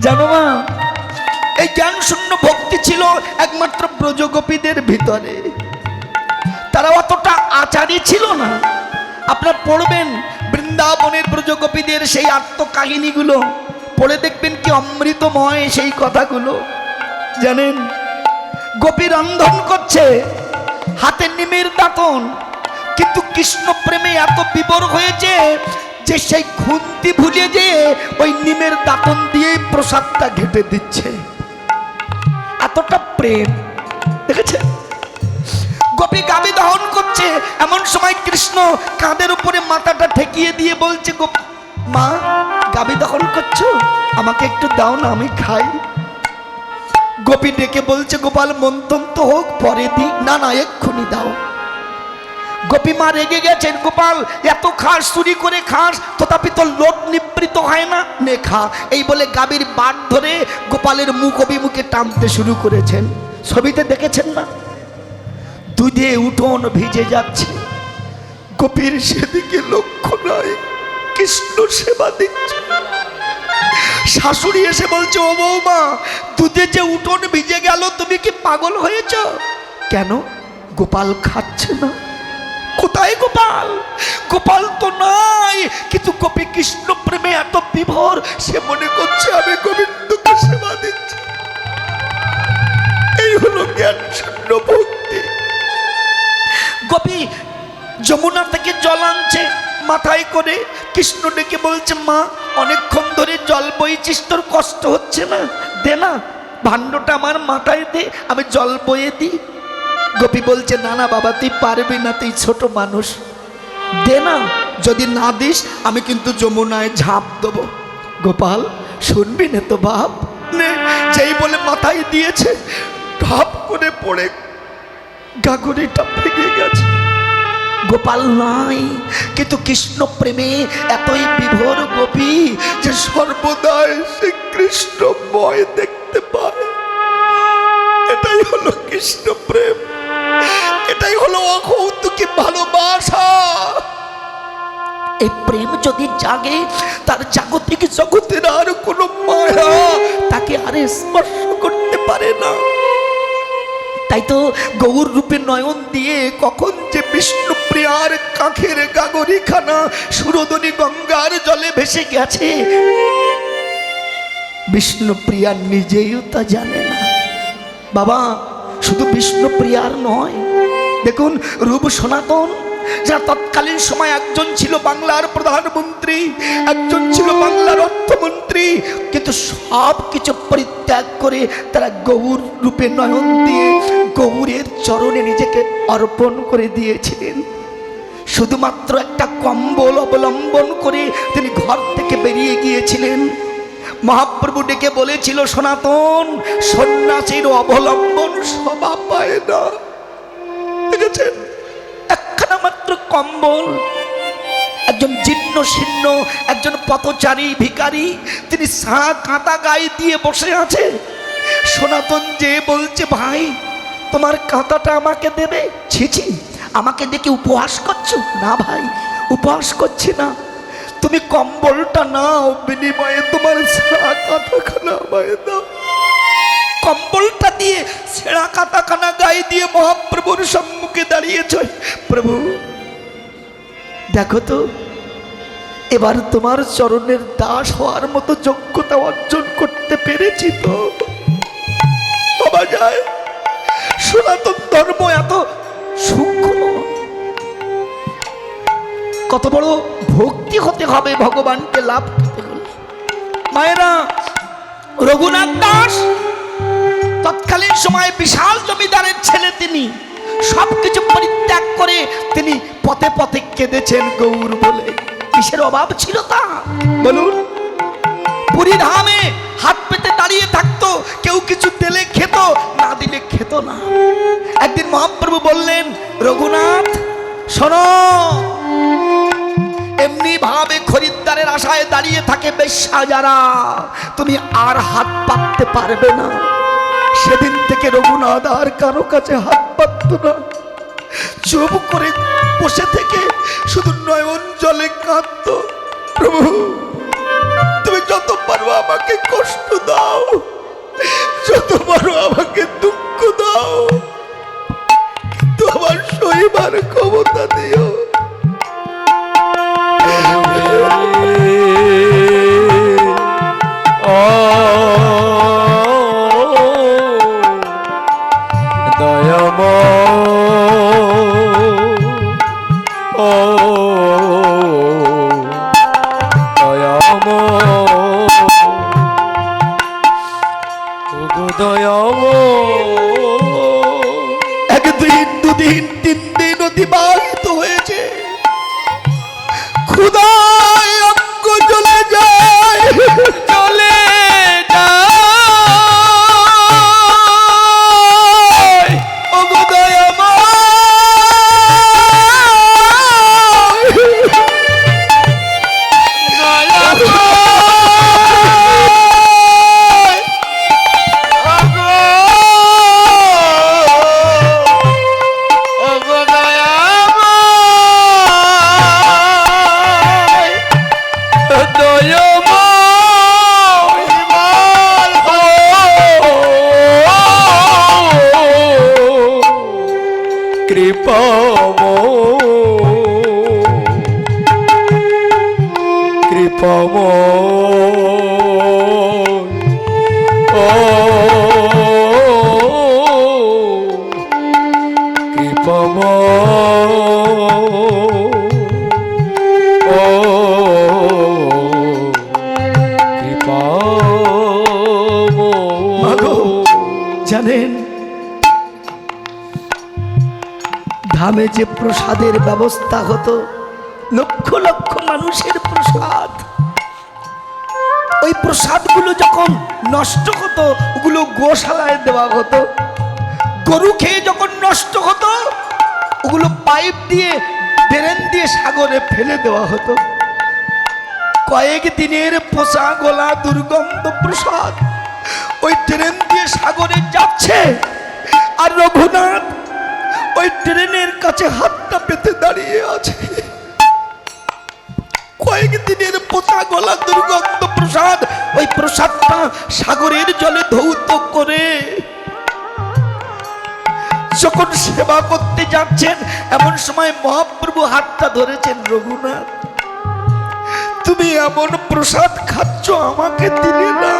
জানো মা, এই জ্ঞান শূন্য ভক্তি ছিল একমাত্র ব্রজগোপীদের ভিতরে। তারা অতটা আচারী ছিল না। আপনার পড়বেন, বৃন্দাবনের ব্রজগোপীদের সেই আত্মকাহিনীগুলো। পড়ে দেখবেন কি অমৃতময় সেই কথাগুলো। জানেন, গোপী রন্ধন করছে, হাতে নিমের দাঁতন। কিন্তু কৃষ্ণ প্রেমে এত বিবর হয়েছে যে সেই খুন্তি ভুলে যে ওই নিমের দাঁতন দিয়ে প্রসাদটা ঘেটে দিচ্ছে। এতটা প্রেম। দেখেছে? গোপী গাবি দহন করছে। এমন সময় কৃষ্ণ কাঁধের উপরে মাথাটা ঠেকিয়ে দিয়ে বলছে মা, গাবি দহন করছ? আমাকে একটু দাও না, আমি খাই। গোপী ডেকে বলছে, গোপাল মন্তন তো হোক, পরে দি না না, এক্ষুনি দাও। গোপী মা রেগে গেছেন, গোপাল, এত খাস চুরি করে খাস, তথাপি তো লোট নিবৃত হয় না? নে খা। এই বলে গাবির বাট ধরে গোপালের মুখ অভিমুখে টানতে শুরু করেছেন। ছবিতে দেখেছেন না? দুধে উঠোন ভিজে যাচ্ছে। গোপীর সেদিকে লক্ষ্য নয়, কৃষ্ণ সেবা দিচ্ছে। শাশুড়ি এসে বলছে, ও বৌমা, দুধে যে উঠোন ভিজে গেল, তুমি কি পাগল হয়েছ? কেন? গোপাল খাচ্ছে না। কোথায় গোপাল গোপাল তো নাই, কিন্তু গোপী কৃষ্ণ প্রেমে এত বিভোর, সে মনে করছে আমি গোবিন্দকে সেবা দিচ্ছি। এই হলো জ্ঞান শূন্য ভক্তি। গোপী যমুনা থেকে জল আনছে, মাথায় করে কৃষ্ণ ডেকে বলছে, মা, অনেকক্ষণ ধরে জল বইছিস, তোর কষ্ট হচ্ছে না? দে না, ভাণ্ডটা আমার মাথায় দে, আমি জল বয়ে দিই। গোপী বলছে, না না বাবা, তুই পারবি না, তুই ছোট মানুষ। দে না, যদি না দিস, আমি কিন্তু যমুনায় ঝাঁপ দেবো। গোপাল, শুনবি না তো বাপ? যেই বলে মাথায় দিয়েছে, ঢাপ করে পড়ে গাগরিটা ভেঙে গেছে। গোপাল নাই, কিন্তু কৃষ্ণ প্রেমে এতই বিভোর গোপী যে সর্বদাই সে কৃষ্ণময় দেখতে পায়। এটাই হলো কৃষ্ণ প্রেম। এটাই হলো অকৌতুকী ভালোবাসা। এই প্রেম যদি জাগে, তার জাগতিক জগতের আর কোনো মায়া তাকে আর স্পর্শ করতে পারে না। তাই তো গৌর রূপে নয়ন দিয়ে কখন যে বিষ্ণু বিষ্ণুপ্রিয়ার কাখের গাগরিখানা সুরদনী গঙ্গার জলে ভেসে গেছে বিষ্ণুপ্রিয়া নিজেও তা জানে না। বাবা শুধু বিষ্ণুপ্রিয়ার নয়। দেখুন, রূপ সনাতন, যারা তৎকালীন সময় একজন ছিল বাংলার প্রধানমন্ত্রী, একজন ছিল বাংলার অর্থমন্ত্রী, কিন্তু সব কিছু পরিত্যাগ করে তারা গৌর রূপে নয়ন দিয়ে গৌরের চরণে নিজেকে অর্পণ করে দিয়েছিলেন। শুধুমাত্র একটা কম্বল অবলম্বন করে তিনি ঘর থেকে বেরিয়ে গিয়েছিলেন। মহাপ্রভু ডেকে বলেছিল, সনাতন সন্ন্যাসীর অবলম্বন সভা পায় না। দেখেছেন? একখানা মাত্র কম্বল, একজন জীর্ণ শীর্ণ, একজন পথচারী ভিখারি, তিনি সা কাঁটা গায়ে দিয়ে বসে আছে সনাতন যে বলছে, ভাই, তোমার কাঁটাটা আমাকে দেবে? ছিছি আমাকে দেখে উপহাস করছ? না, ভাই, উপহাস করছি না। তুমি কম্বলটা নাও, বিনিময়ে তোমার সা কাঁটাখানা আমায় দাও। কম্বলটা দিয়ে ছেঁড়া কাটাখানা গায়ে দিয়ে মহাপ্রভুর সম্মুখে দাঁড়িয়েছ। প্রভু, দেখো তো, এবার তোমার চরণের দাস হওয়ার মতো যোগ্যতা অর্জন করতে পেরেছি তো। বাবা যায়, সনাতন ধর্ম এত সূক্ষ্ম। কত বড় ভক্তি হতে হবে, ভগবানকে লাভ করতে হলে। মায়েরা, রঘুনাথ দাস তৎকালীন সময় বিশাল জমিদারের ছেলে তিনি। সবকিছু পরিত্যাগ করে তিনি পথে পথে কেঁদেছেন গৌর বলে। কিসের অভাব ছিল তা? বলুন। পুরী ধামে হাত পেতে দাঁড়িয়ে থাকতো, কেউ কিছু তেলে খেত, না দিলে খেত না। একদিন মহাপ্রভু বললেন, রঘুনাথ, শোনো বেশ্যা যারা তুমি আর হাত পাততে পারবে না। সেদিন থেকে রঘুনাথ আর কারও কাছে হাত পাতত না। চুপ করে বসে থেকে শুধু নয়ন জলে কাঁদত। প্রভু, তুমি যত পারো আমাকে কষ্ট দাও। যত পারো আমাকে দুঃখ দাও। তোমার সইবার ক্ষমতা দিও। প্রসাদের ব্যবস্থা হতো। লক্ষ লক্ষ মানুষের প্রসাদ। ওই প্রসাদগুলো যখন নষ্ট হতো, ওগুলো গোশালায় দেওয়া হতো। গরু খেয়ে যখন নষ্ট হতো, ওগুলো পাইপ দিয়ে ড্রেন দিয়ে সাগরে ফেলে দেওয়া হতো। কয়েক দিনের পোষা গোলা দুর্গন্ধ প্রসাদ ওই ট্রেন দিয়ে সাগরে যাচ্ছে। আর রঘুনাথ ওই ট্রেনের কাছে হাতটা পেতে দাঁড়িয়ে আছে। কয়েক দিনের পোতা গলা দুর্গন্ধ প্রসাদ, ওই প্রসাদটা সাগরের জলে ধৌত করে। যখন সেবা করতে যাচ্ছেন, এমন সময় মহাপ্রভু হাতটা ধরেছেন, রঘুনাথ, তুমি এমন প্রসাদ খাচ্ছ, আমাকে দিলে না।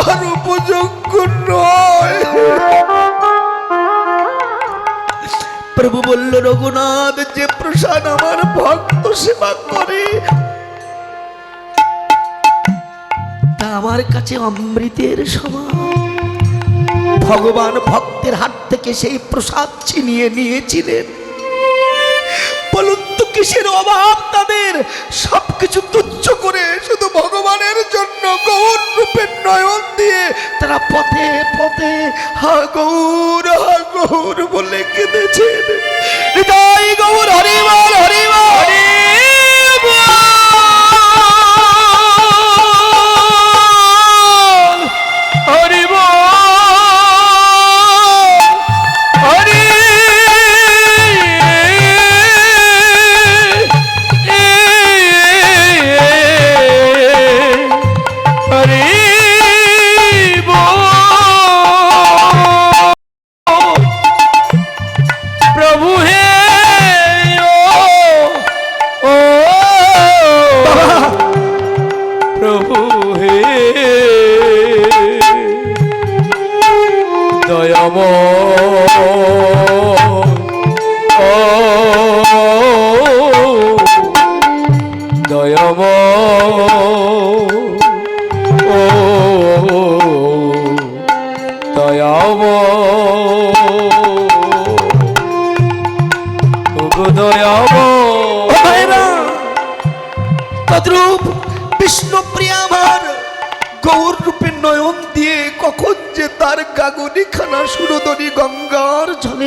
দেওয়ার উপযোগ্য নয়। প্রভু বলল, রঘুনাথ, যে প্রসাদ আমার ভক্ত সেবা করে, তা আমার কাছে অমৃতের সমান। ভগবান ভক্তের হাত থেকে সেই প্রসাদ ছিনিয়ে নিয়েছিলেন। বলুন তো, কিসের অভাব তাদের? সবকিছু তুচ্ছ করে শুধু নয়ন দিয়ে তারা পথে পথে হা গৌর হা গৌর বলে কেঁদেছেন হৃদয় গৌর হরিবার হরিবল!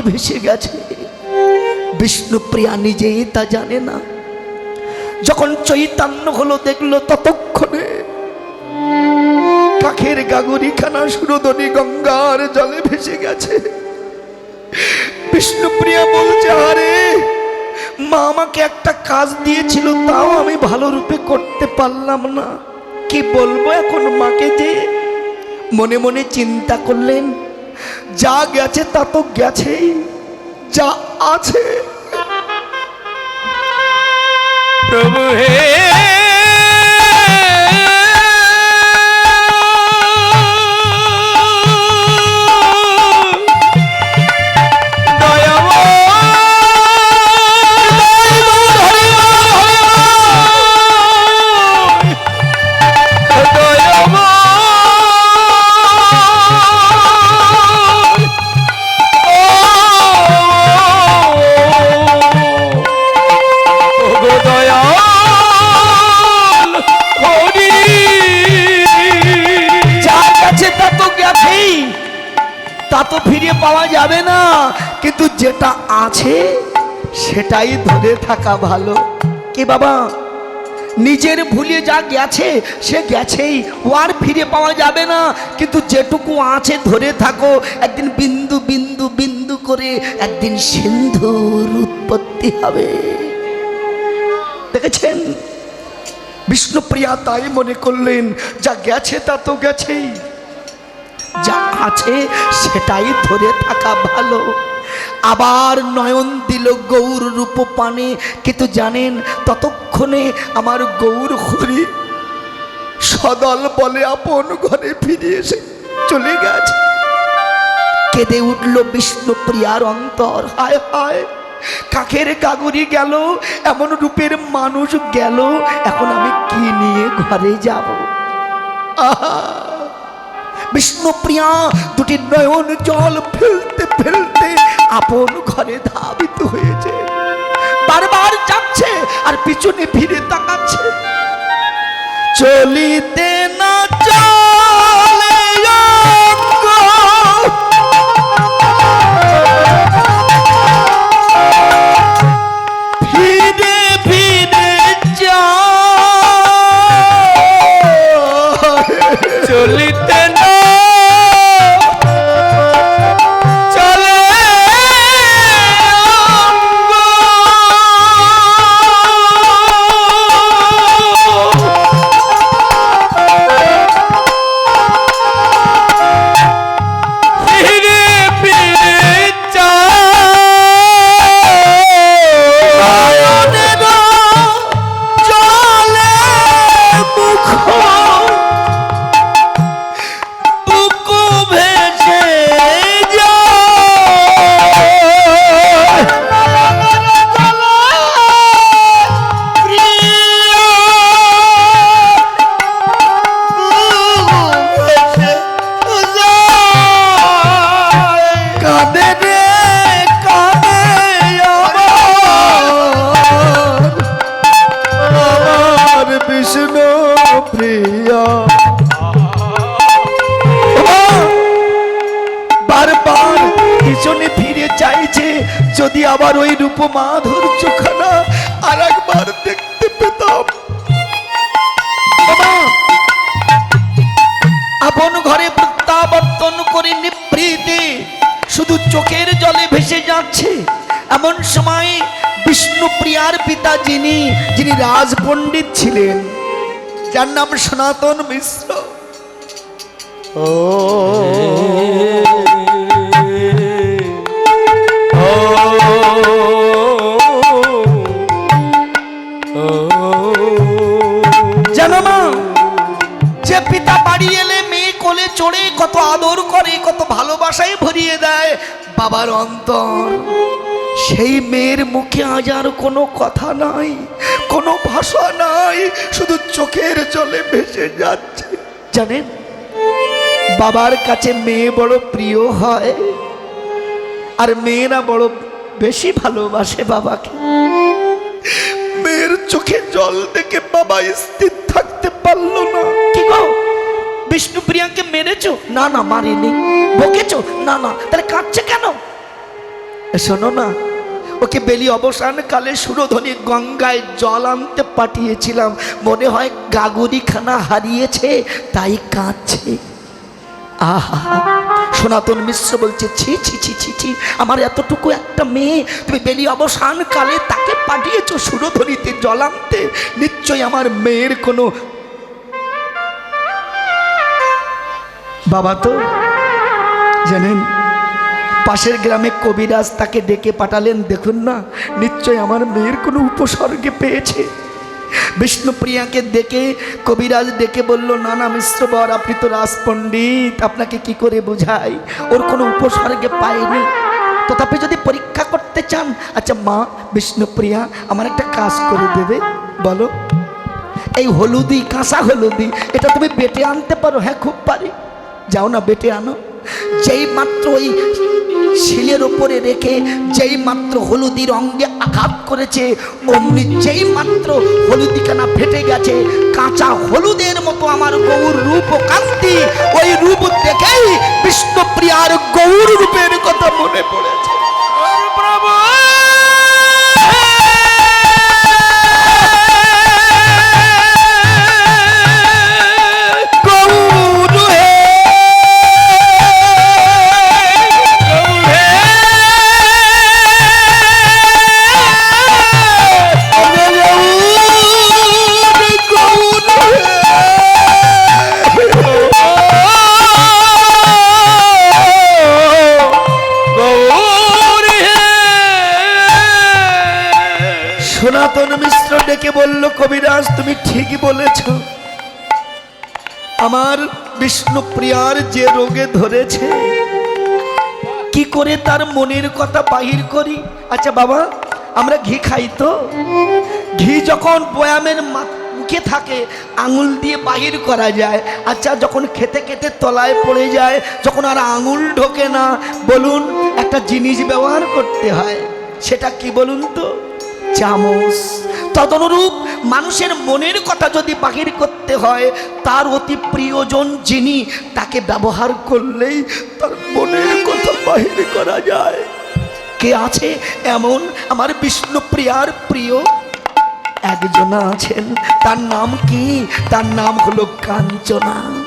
ভেসে গেছে। বিষ্ণুপ্রিয়া নিজেই তা জানে না। যখন চৈতান্য হলো দেখল ততক্ষণে কাখের গাগরি খানা সুরদনি গঙ্গার জলে ভেসে গেছে। বিষ্ণুপ্রিয়া বলছে, আরে, মা আমাকে একটা কাজ দিয়েছিল, তাও আমি ভালো রূপে করতে পারলাম না। কি বলব এখন মাকে যে? মনে মনে চিন্তা করলেন। যা গেছে তা তো গেছেই যা আছে। প্রভু হে সেটাই ধরে থাকা ভালো। কি বাবা? নিজের ভুলে যা গেছে, সে গেছেই। ও আর ফিরে পাওয়া যাবে না। কিন্তু যেটুকু আছে ধরে থাকো। একদিন বিন্দু বিন্দু বিন্দু করে একদিন সিন্ধুর উৎপত্তি হবে। দেখেছেন? বিষ্ণুপ্রিয়া তাই মনে করলেন, যা গেছে তা তো গেছেই। যা আছে সেটাই ধরে থাকা ভালো। আবার নয়ন দিল গৌর রূপ পানে। কিন্তু জানেন, ততক্ষণে আমার গৌর হরি সদল বলে আপন ঘরে ফিরে এসে চলে গেছে। কেঁদে উঠল বিষ্ণুপ্রিয়ার অন্তর। হায় হায়, কাকের কাগরি গেল, এমন রূপের মানুষ গেল, এখন আমি কি নিয়ে ঘরে যাব? আহা! বিষ্ণুপ্রিয়া দুটি নয়ন জল ফেলতে ফেলতে আপন ঘরে ধাবিত হয়েছে। বারবার যাচ্ছে আর পিছনে ফিরে তাকাচ্ছে। চলিতে না চলে পিতা যিনি যিনি রাজপণ্ডিত ছিলেন যার নাম সনাতন মিশ্র। ও। জানো যে পিতা বাড়ি এলে মেয়ে কোলে চড়ে কত আদর করে কত ভালোবাসায় ভরিয়ে দেয় বাবার অন্তর। সেই মেয়ের মুখে আজ আর কোনো কথা নাই, কোনো ভাষা নাই, শুধু চোখের জলে ভেসে যাচ্ছে। জানেন, বাবার কাছে মেয়ে বড় প্রিয় হয়, আর মেয়েরা বড় বেশি ভালোবাসে বাবাকে। মেয়ের চোখে জল দেখে বাবা স্থির থাকতে পারল না। কি গো? বিষ্ণুপ্রিয়াকে মেরেছো? না না, মারিনি। বকেছো? না না, তাহলে কাঁদছে কেন? শোনো না, ওকে বেলি অবসান কালে সুরধ্বনি গঙ্গায় জল আনতে পাঠিয়েছিলাম। মনে হয় গাগুরিখানা হারিয়েছে, তাই কাঁদছে। আহা, সনাতন মিশ্র বলছে, ছি ছি ছি ছি ছি, আমার এতটুকু একটা মেয়ে, তুমি বেরিয়ে অবসান কালে তাকে পাঠিয়েছো সুরধরিতে জল আনতে। নিশ্চয়ই আমার মেয়ের কোনো বাবা তো, জানেন? পাশের গ্রামে কবিরাজ তাকে ডেকে পাঠালেন, দেখুন না, নিশ্চয় আমার মেয়ের কোনো উপসর্গে পেয়েছে। বিষ্ণুপ্রিয়াকে ডেকে কবিরাজ ডেকে বলল, না না, মিশ্র বর, আপনি তো রাজপণ্ডিত, আপনাকে কি করে বোঝাই? ওর কোনো উপসর্গে পায়নি তথাপি যদি পরীক্ষা করতে চান আচ্ছা মা, বিষ্ণুপ্রিয়া, আমার একটা কাজ করে দেবে, বলো। এই হলুদি কাঁচা হলুদি এটা তুমি বেটে আনতে পারো হ্যাঁ খুব পারি। যাও না, বেটে আনো। যেই মাত্র ওই শিলের ওপরে রেখে, যেই মাত্র হলুদির অঙ্গে আঘাত করেছে, অমনি যেই মাত্র হলুদিখানা ফেটে গেছে, কাঁচা হলুদের মতো আমার গৌর রূপ ও কান্তি, ওই রূপ দেখেই বিষ্ণুপ্রিয়ার গৌর রূপের কথা মনে পড়েছে। আমার বিষ্ণুপ্রিয়ার যে রোগে ধরেছে, কি করে তার মনের কথা বাহির করি? আচ্ছা বাবা, আমরা ঘি খাই তো। ঘি যখন বয়ামের মুখে থাকে, আঙুল দিয়ে বাহির করা যায়। আচ্ছা যখন খেতে খেতে তলায় পড়ে যায়, যখন আর আঙুল ঢোকে না, বলুন, একটা জিনিস ব্যবহার করতে হয়, সেটা কি বলুন তো? চামচ। তদনুরূপ মানুষের মনের কথা যদি বাহির করতে হয়, তার অতি প্রিয়জন যিনি, তাকে ব্যবহার করলেই তার মনের কথা বাহির করা যায়। কে আছে এমন? আমার বিষ্ণুপ্রিয়ার প্রিয়। একজনা আছেন। তার নাম কি? তার নাম হলো কাঞ্চনা।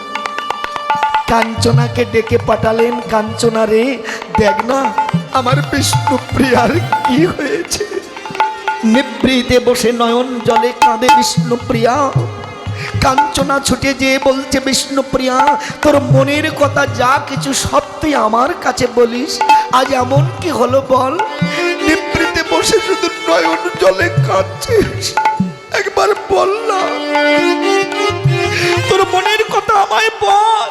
কাঞ্চনাকে ডেকে পাঠালেন, কাঞ্চনা রে, দেখ না, আমার বিষ্ণুপ্রিয়ার কি হয়েছে? নিবৃতে বসে নয়ন জলে কাঁদে বিষ্ণুপ্রিয়া। কাঞ্চনা ছুটে যেয়ে বলছে, বিষ্ণুপ্রিয়া, তোর মনের কথা যা কিছু সব তুই আমার কাছে বলিস। আজ এমন কি হলো বল? নিবৃতে বসে শুধু নয়ন জলে কাঁদছিস। একবার বল না। তোর মনের কথা আমায় বল।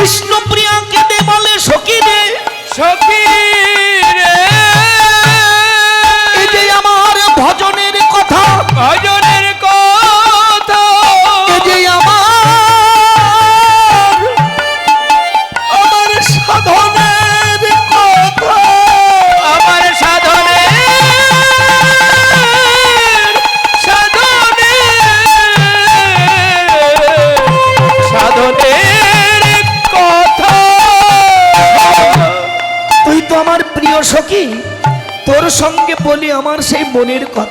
বিষ্ণুপ্রিয়া কেঁদে বলে, সখী রে সখী রে। আমার ভজনের কথা। ভজনের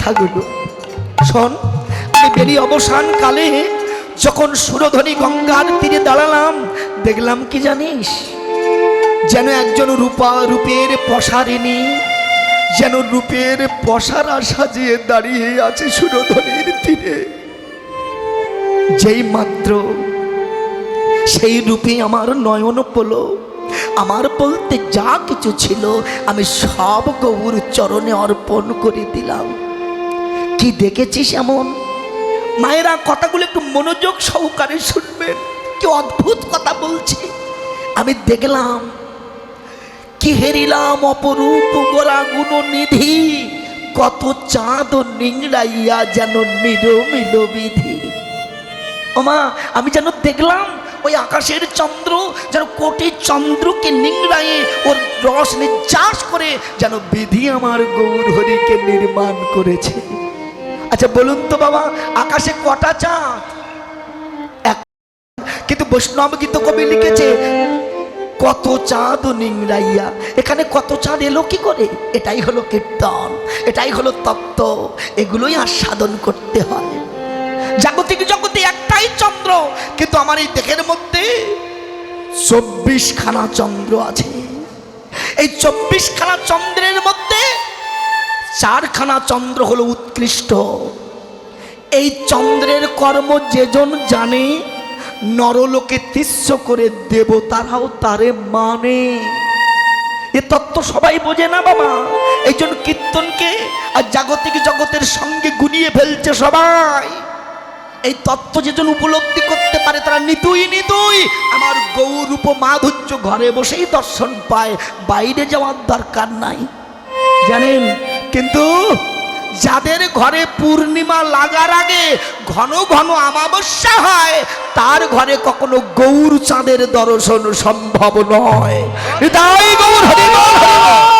কথাগুলো শোন, আমি বেরিয়ে অবসান কালে যখন সুরধ্বনি গঙ্গার তীরে দাঁড়ালাম, দেখলাম কি জানিস? যেন একজন রূপা রূপের পশারিনী যেন রূপের পশারা সাজিয়ে দাঁড়িয়ে আছে সুরধ্বনির তীরে। যেই মাত্র, সেই রূপে আমার নয়ন পলো। আমার বলতে যা কিছু ছিল, আমি সব গৌর চরণে অর্পণ করে দিলাম। কি দেখেছিস এমন? মায়েরা কথাগুলো একটু মনোযোগ সহকারে শুনবেন। কি অদ্ভুত কথা বলছে। আমি দেখলাম, কি হেরিলাম অপরূপ গোরা গুণ নিধি কত চাঁদ নিংড়াইয়া যেন নিরমিল বিধি। ওমা আমি যেন দেখলাম ওই আকাশের চন্দ্র যেন কোটি চন্দ্রকে নিংড়ায়ে ওর রস নির্যাস করে যেন বিধি আমার গৌর হরিকে নির্মাণ করেছে। আচ্ছা বলুন তো বাবা, আকাশে কটা চাঁদ? কিন্তু বৈষ্ণব গীত কবি লিখেছে, কত চাঁদ নিংড়াইয়া, এখানে কত চাঁদ এলো কি করে? এটাই হলো কীর্তন, এটাই হলো তত্ত্ব, এগুলোই আস্বাদন করতে হয়। জাগতিক জগতে একটাই চন্দ্র, কিন্তু আমার এই দেহের মধ্যে চব্বিশ খানা চন্দ্র আছে। এই চব্বিশ খানা চন্দ্রের মধ্যে চারখানা চন্দ্র হলো উৎকৃষ্ট। এই চন্দ্রের কর্ম যেজন জানে নরলোকে তিস্য করে দেবতারাও তারে মানে। এ তত্ত্ব সবাই বোঝে না বাবা? এই জন্য কীর্তনকে আর জাগতিক জগতের সঙ্গে গুনিয়ে ফেলছে সবাই। এই তত্ত্ব যেজন উপলব্ধি করতে পারে, তারা নিতুই নিতুই। আমার গৌরূপ মাধুর্য ঘরে বসেই দর্শন পায়, বাইরে যাওয়ার দরকার নাই। জানেন কিন্তু যাদের ঘরে পূর্ণিমা লাগার আগে ঘন ঘন আমাবস্যা হয়, তার ঘরে কখনো গৌর চাঁদের দর্শন সম্ভব নয় তাই গৌর, হরি হরি বল।